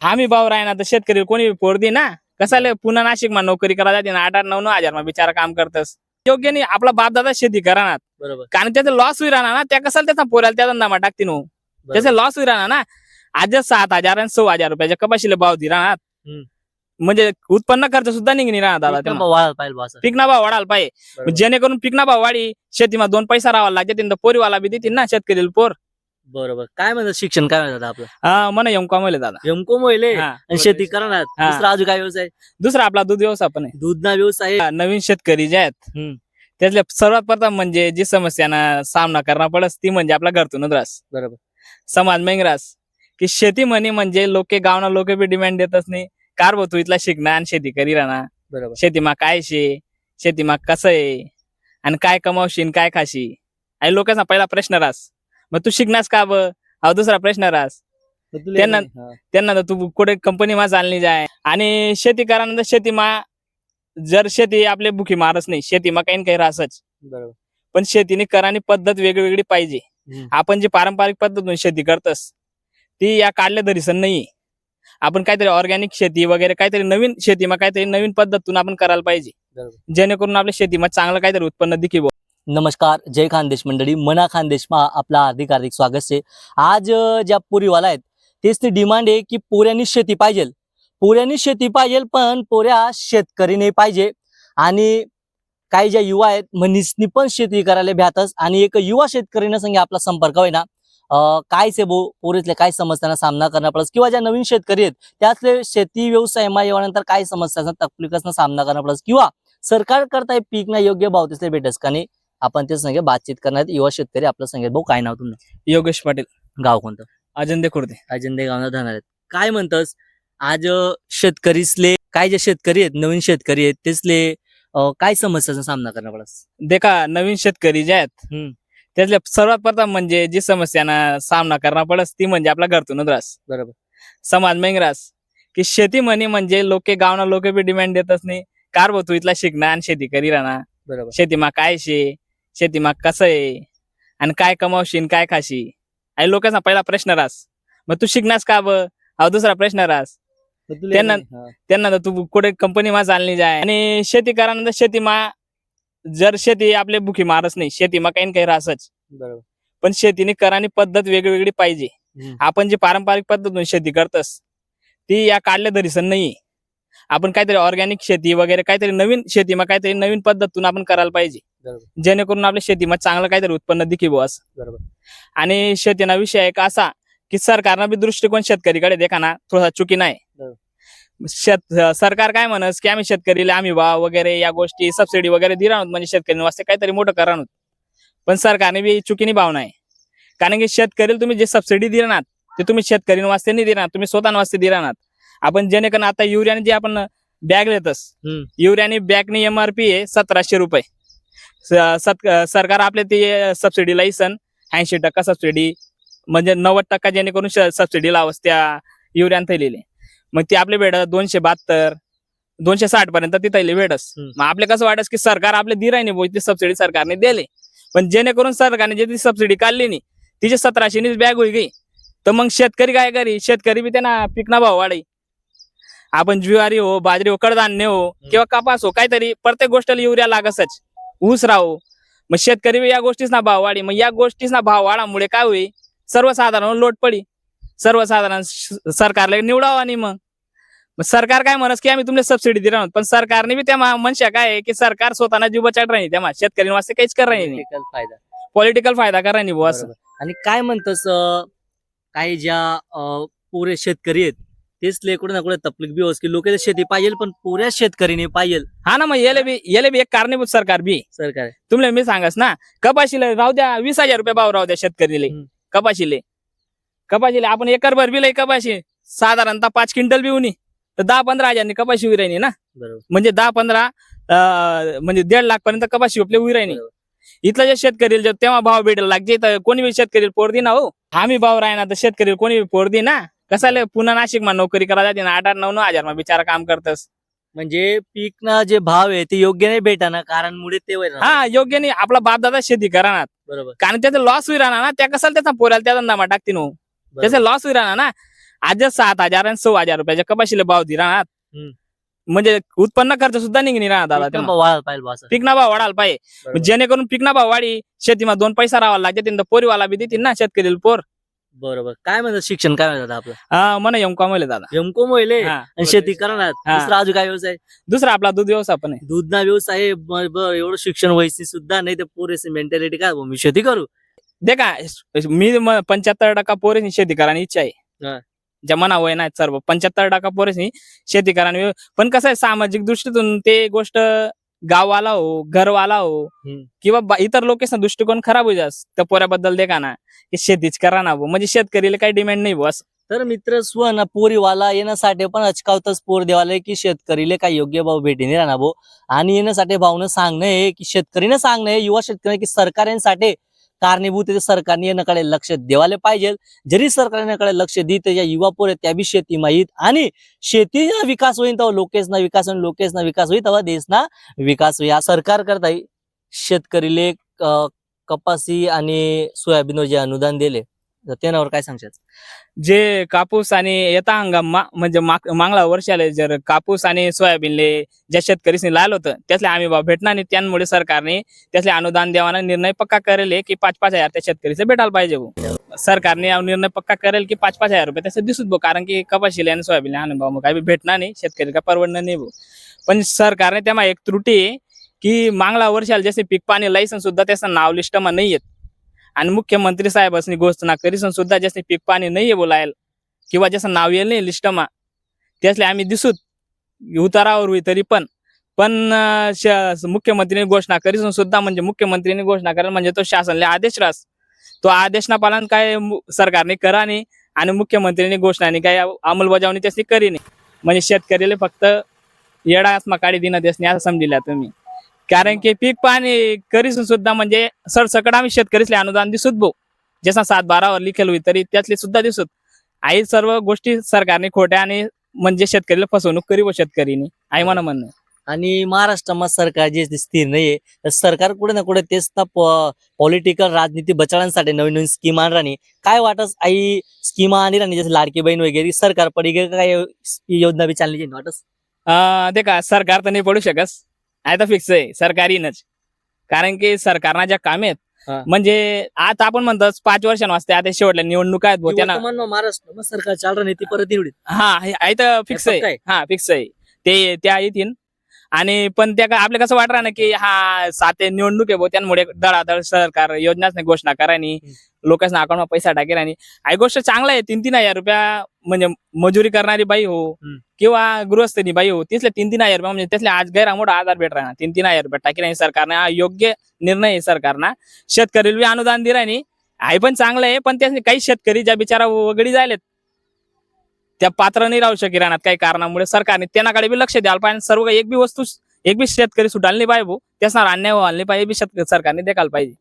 हमी भाव राहणार तर शेतकरी कोणी पोर दे ना कसाले पुन्हा नाशिक मा नोकरी करा जाते ना आठ आठ नऊ नऊ हजार मा बिचारा काम करतस. योग्य नाही आपला बाप दादा शेती करणार. बरोबर. कारण त्याचा लॉस होई राहणार ना त्या कसाला त्याचा पोराला त्या धंदा टाकते नो त्याचा लॉस होई राहणार ना आज सात हजार आणि सहा हजार रुपयाच्या कपाशीला भाव दि राहणार. म्हणजे उत्पन्न खर्च सुद्धा निघणी राहणार दादा. पिकना भाव वाढायला पाहिजे. जेणेकरून पिकना भाव वाढी शेतीमा दोन पैसा राहावा लागते पोरीवाला बी देतील ना शेतकरी पोर. बरोबर. काय म्हणतात शिक्षण? काय म्हणतात आपलं? हा म्हणा येऊन कमवले दादा. एमको मोहिले हा. आणि शेती करणार? हा. दुसरा अजून काय व्यवसाय? दुसरा आपला दूध व्यवस्थापन आहे. दूधना व्यवसाय. आहे. नवीन शेतकरी जे आहेत हम्म. त्यातल्या सर्वात प्रथम म्हणजे जी समस्यांना सामना करणं पडस ती म्हणजे आपला घरतूनच रास बरोबर. समाज मेंगरास की शेती म्हणे म्हणजे लोके गावना लोक बी डिमांड देतच नाही. कार तू इथला शिकणार आणि शेती करी राहणार बरोबर. शेतीमा काय शे? शेतीमा कसं आहे? आणि काय कमावशील काय खाशी? आणि लोकांचा पहिला प्रश्न रास मग तू शिकणार का ब हा दुसरा प्रश्न रास मग तुला त्यांना-. त्यांना तर तू कुठे कंपनी मा चालली जाय. आणि शेती करानंतर शेतीमा जर शेती आपले बुकी मारच नाही शेतीमा काही न काही रासच. बरोबर. पण शेतीने करानी पद्धत वेगवेगळी पाहिजे. आपण जी पारंपरिक पद्धतीने शेती करतस ती या काढल्या दरीसन नाही आपण काहीतरी ऑर्गॅनिक शेती वगैरे काहीतरी नवीन शेतीमा काहीतरी नवीन पद्धतीतून आपण करायला पाहिजे. जेणेकरून आपल्या शेतीमा चांगलं काहीतरी उत्पन्न दिखीव नमस्कार जय खानदेश मंडळी मना खानदेश मा आपला हार्दिक हार्दिक स्वागत आहे. आज ज्या पोरीवाला आहेत तेच ती डिमांड आहे की पोऱ्यांनी शेती पाहिजे. पोऱ्यांनी शेती पाहिजे पण पोऱ्या शेतकरी नाही पाहिजे. आणि काही ज्या युवा आहेत मनीसनी पण शेती करायला भ्यातच आणि एक युवा शेतकरीनं संगे आपला संपर्क होईना. अं, काय से बो पोरीतले काय समस्यांना सामना करणं पडस किंवा ज्या नवीन शेतकरी आहेत त्यातले शेती व्यवसायमा येवानंतर काय समस्यांचा तकलीफचा सामना करणं पडस किंवा सरकार करताय पीक ना योग्य भाव तिथले भेटस का नाही आपण ते संगे बातचीत करण्यात युवा शेतकरी आपलं सांगेल भाऊ काय नाव तुमचं? योगेश पाटील. गाव कोणतं? अजंदे खुर्दे. अजंदे गावना आहेत काय म्हणतस? आज अं, शेतकरीसले काय जे शेतकरी आहेत नवीन शेतकरी आहेत तेचले अं, काय समस्याचा सामना करणं पडस देखा नवीन शेतकरी जे आहेत हम्म. त्यातल्या सर्वात प्रथम म्हणजे जी समस्यांना सामना करणं पडस ती म्हणजे आपला घरतूनच रास बरोबर. समाज मेंगरास की शेती म्हणे म्हणजे लोके गावना लोक बी डिमांड देतच नाही. कार तू इथला शिकणार आणि शेती करी राहणार बरोबर. शेतीमा काय शे? शेतीमा कसं आहे? आणि काय कमावशील काय खाशी? आणि लोकांचा पहिला प्रश्न रास. मग तू शिकणार का ब हा दुसरा प्रश्न रास. मग त्यांना-. त्यांना तर तू कुठे कंपनी मा चालली जाय. आणि शेती करानंतर शेतीमा जर शेती आपले बुकी मारच नाही शेतीमा काही न काही रासच. बरोबर. पण शेतीने करानी पद्धत वेगवेगळी पाहिजे. आपण जी पारंपरिक पद्धतीने शेती करतस ती या काढल्या दरीसन नाही आपण काहीतरी ऑर्गॅनिक शेती वगैरे काहीतरी नवीन शेतीमा काहीतरी नवीन पद्धतीतून आपण करायला पाहिजे. जेणेकरून आपल्या शेतीमा चांगलं काहीतरी उत्पन्न असं. बरोबर. आणि शेतीना विषय एक असा की सरकारनं बी दृष्टिकोन शेतकरीकडे देखा ना थोडासा चुकी नाही. शेत सरकार काय म्हणस की आम्ही शेतकरीला आम्ही भाव वगैरे या गोष्टी सबसिडी वगैरे दिला आहोत म्हणजे शेतकरी वाजता काहीतरी मोठं करा पण सरकारने बी चुकीनी भाव नाही. कारण की शेतकरीला तुम्ही जे सबसिडी दिला ते तुम्ही शेतकरी वाजते नाही दिला तुम्ही स्वतः वाजते दिला आपण जेणेकरून आता युरियाने जे आपण बॅग देतस. युरियाने बॅगनी एमआरपी आहे सतराशे रुपये. सत- सरकार आपले ते सबसिडीला इसन ऐंशी टक्का सबसिडी म्हणजे नव्वद टक्का जेणेकरून सबसिडी लावस त्या युरियान थैलेले. मग ते आपले भेट दोनशे बहात्तर दोनशे साठ पर्यंत ती थैली भेटस. मग आपले कसं वाटस की सरकार आपले दिरायने बोल ती सबसिडी सरकारने दिले. पण जेणेकरून सरकारने जे ती सबसिडी काढली नाही तिचे सतराशेनीच बॅग होई गई. तर मग शेतकरी काय करी? शेतकरी बी त्यांना पिकना भाव वाढी आपण ज्वारी हो बाजरी हो कडधान्य हो किंवा कपास हो काहीतरी प्रत्येक गोष्टीला युरिया लागसच. ऊस राहो. मग शेतकरी या गोष्टीच ना भाव वाढी. मग या गोष्टीच ना भाव वाढामुळे काय होईल? सर्वसाधारण लोट पडी. सर्वसाधारण सरकारला निवडावं आणि मग. मग सरकार काय म्हणस की आम्ही तुमले सबसिडी दिला पण सरकारने बी त्या मनशा काय आहे की सरकार स्वतःना जीव बचाट राहील. त्या शेतकरी वाजते काहीच कर राही नाही. Political फायदा. पॉलिटिकल फायदा करा नाही असं. आणि काय म्हणतस काही ज्या पुरे शेतकरी आहेत तेच ले कुठे ना कुठे तकलीफ बी होस की लोक शेती पाहिजे पण पुऱ्या शेतकरीने पाहिजे. हा ना मग येले बी येले बी एक कारणीभूत सरकार बी. सरकार तुमले मी सांगस ना कपाशीला राहू द्या वीस हजार रुपये भाव राहू द्या शेतकरीले. हम्म. कपाशीले. कपाशीले आपण एकर भर बी लई कपाशी. साधारणतः पाच क्विंटल बी होणी तर दहा पंधरा हजारनी कपाशी राहिली ना. बरोबर. म्हणजे दहा पंधरा अं, म्हणजे दीड लाख पर्यंत कपाशी आपली उई राहिली. इथलं जे शेतकरी जे तेव्हा भाव भेटेल लागते तर कोणी बी शेतकरी पोर दे ना हो. हमी भाव राहणार तर शेतकरी कोणी बी पोर दे ना कसाले पुन्हा नाशिक मा नोकरी करा जाते ना आठ आठ नऊ नऊ हजार मा बिचारा काम करतस म्हणजे पीक ना जे भाव आहे ते योग्य नाही भेटाना कारण मुळे ते ना. हा योग्य नाही आपला बाप दादा शेती करणार बरोबर कारण त्याचा लॉस होई राहणार ना त्या कसाला त्याचा पोराला त्या धंदा टाकते नो बरोबर. त्याचा लॉस होई राहणार ना आजच सात हजार आणि सहा हजार रुपयाच्या कपाशीला भाव दि राहणार हम्म. म्हणजे उत्पन्न खर्च सुद्धा निघणी राहणार दादा एकदम त्यांना. वाढायला पाहिजे बुवा असं. पिकना भाव वाढायला पाहिजे बरोबर. जेणेकरून पिकना भाव वाढी शेतीमा दोन पैसा राहावा लागते त्यांना पोरीवाला बी देतील ना शेतकरी पोर बरोबर. काय म्हणतात शिक्षण काय म्हणतात आपलं? हा मला येऊन कमवले दादा. एमको मोहिले हा. आणि शेती करणार? हा. दुसरा अजून काय व्यवसाय? दुसरा आपला दूध व्यवस्थापन आहे. दूधना व्यवसाय आहे. ब- ब- एवढं शिक्षण व्हायची सुद्धा नाही ते पुरेसे मेंटॅलिटी काय बुवा, मी शेती करू? दे का मी पंच्याहत्तर टक्का पोरेसनी शेती करायची इच्छा हा. आहे ज्या मना वय नाही सर्व पंच्याहत्तर टक्का पोरेसनी शेती करायला पण कसं आहे सामाजिक दृष्टीतून ते गोष्ट गाववाला हो घरवाला हो. किंवा इतर लोकेशना दृष्टिकोन खराब होई जास त्या पोऱ्याबद्दल दे का ना की शेतीच करा ना भाऊ. म्हणजे शेतकरीला काही डिमांड नाही भाऊ असं तर मित्र स्वना पोरीवाला येण्यासाठी पण अचकावतच पोर देवाला की शेतकरीले काही योग्य भाव भेटीने राहणार भाऊ आणि येण्यासाठी भाऊनं सांगणं आहे की शेतकरीने सांगणं आहे युवा शेतकरी की सरकार यांसाठी कारणीभूत सरकारने याकडे लक्ष द्यायला पाहिजे. जरी सरकारने याकडे लक्ष देत या युवा पोर आहेत त्या बी शेती माहीत. आणि शेतीचा विकास होईल तेव्हा लोकेशना विकास होईल लोकेशना विकास होईल तेव्हा देशना विकास होईल. या सरकार करता शेतकरीले कपासी आणि सोयाबीनवर जे अनुदान दिले तर त्यावर काय सांगशात जे कापूस आणि येता हंगाम मा- म्हणजे माग- मागला वर्षाला जर कापूस आणि सोयाबीनले ज्या शेतकरीसनी लाल होतं त्यातले आम्ही भाव भेटणार नाही. त्यामुळे सरकारने त्यातले अनुदान देवाना निर्णय पक्का करेल आहे की पाच पाच हजार त्या शेतकरीचं भेटायला पाहिजे भाऊ. सरकारने हा निर्णय पक्का करेल की पाच पाच हजार रुपये त्याचं दिसूच भाऊ कारण की कपाशीला आणि सोयाबीन आणि भाऊ मग काही भेटणार नाही. शेतकरी का परवडणार नाही भाऊ. पण सरकारने त्यामा एक त्रुटी आहे की मागला वर्षाला जसे पीक पाणी लायसन सुद्धा त्याचं नाव लिस्टमा नाही येत आणि मुख्यमंत्री साहेबांनी घोषणा करीसन सुद्धा जसे पीक पाणी नाहीये बोलायला किंवा जसं नाव येईल नाही लिस्टमा त्यासले आम्ही दिसूत उतारावर होई तरी पण. पण मुख्यमंत्रीने घोषणा करीसन सुद्धा म्हणजे मुख्यमंत्रीने घोषणा करेल म्हणजे तो शासनले आदेश रास. तो आदेश ना पालन काय सरकारने करा नाही आणि मुख्यमंत्रीने घोषणाने काय अंमलबजावणी त्याची करी नाही. म्हणजे शेतकरीले फक्त येडा आत्मा काढी दिना त्यासनी असं समजिल्या तुम्ही. कारण की पीक पाणी करीसून सुद्धा म्हणजे सरसकट आम्ही शेतकरीसले अनुदान दिसूत भाऊ. जसा सात बारावर लिखेल होई तरी त्यातले सुद्धा दिसूत. आई सर्व गोष्टी सरकारने खोट्या आणि म्हणजे शेतकरीला फसवणूक करी व शेतकरीने. आई मला म्हणणं. आणि महाराष्ट्रामध्ये सरकार जे स्थिर नाहीये तर सरकार कुठे ना कुठे तेच ना पॉलिटिकल राजनीती बचावण्यासाठी नवीन नवीन स्कीम आणराणी काय वाटस आई स्कीमा आणि राणी जसे लाडकी बहीण वगैरे सरकार पडी काय योजना बी चालली वाटस अं, ते का सरकार तर नाही पडू शकस आहे तर फिक्स आहे सरकारीनच कारण की सरकारना ज्या काम आहेत. म्हणजे आता आपण म्हणतो पाच वर्षांना वाजते आता शेवटल्या निवडणुका आहेत भाऊ, त्यांना महाराष्ट्र सरकार चाल राणी ती परत निवडीत हा आहे तर फिक्स आहे? हा फिक्स आहे ते त्या येतील आणि पण त्या आपलं कसं वाटत ना की हा साते निवडणूक आहे भाऊ त्यामुळे दळादळ सरकार योजनाच नाही घोषणा करायनी. लोकांना अकाउंटમાં पैसा टाकेल आणि ही गोष्ट चांगला आहे तीन तीन हजार रुपया म्हणजे मजुरी करणारी बाई हो. किंवा गृहस्थनी बाई हो तिथले तीन तीन हजार रुपये म्हणजे त्यातले आज गैर मोठा आधार भेट राहणार तीन तीन हजार रुपये टाकेल आणि सरकारने हा योग्य निर्णय आहे सरकारना शेतकरीला बी अनुदान दिलं नाही आहे पण चांगलं आहे पण त्याने काही शेतकरी ज्या बिचारा वगडी जायलेत त्या पात्र नाही राहू शकी राहणार काही कारणामुळे सरकारने त्यांनाकडे बी लक्ष द्यायला पाहिजे. सर्व एक बी वस्तू एक बी शेतकरी सुटायला नाही पाहिजे त्याच त्यासना अन्याय व्हायला नाही पाहिजे बी शेतकरी सरकारने देखायला पाहिजे.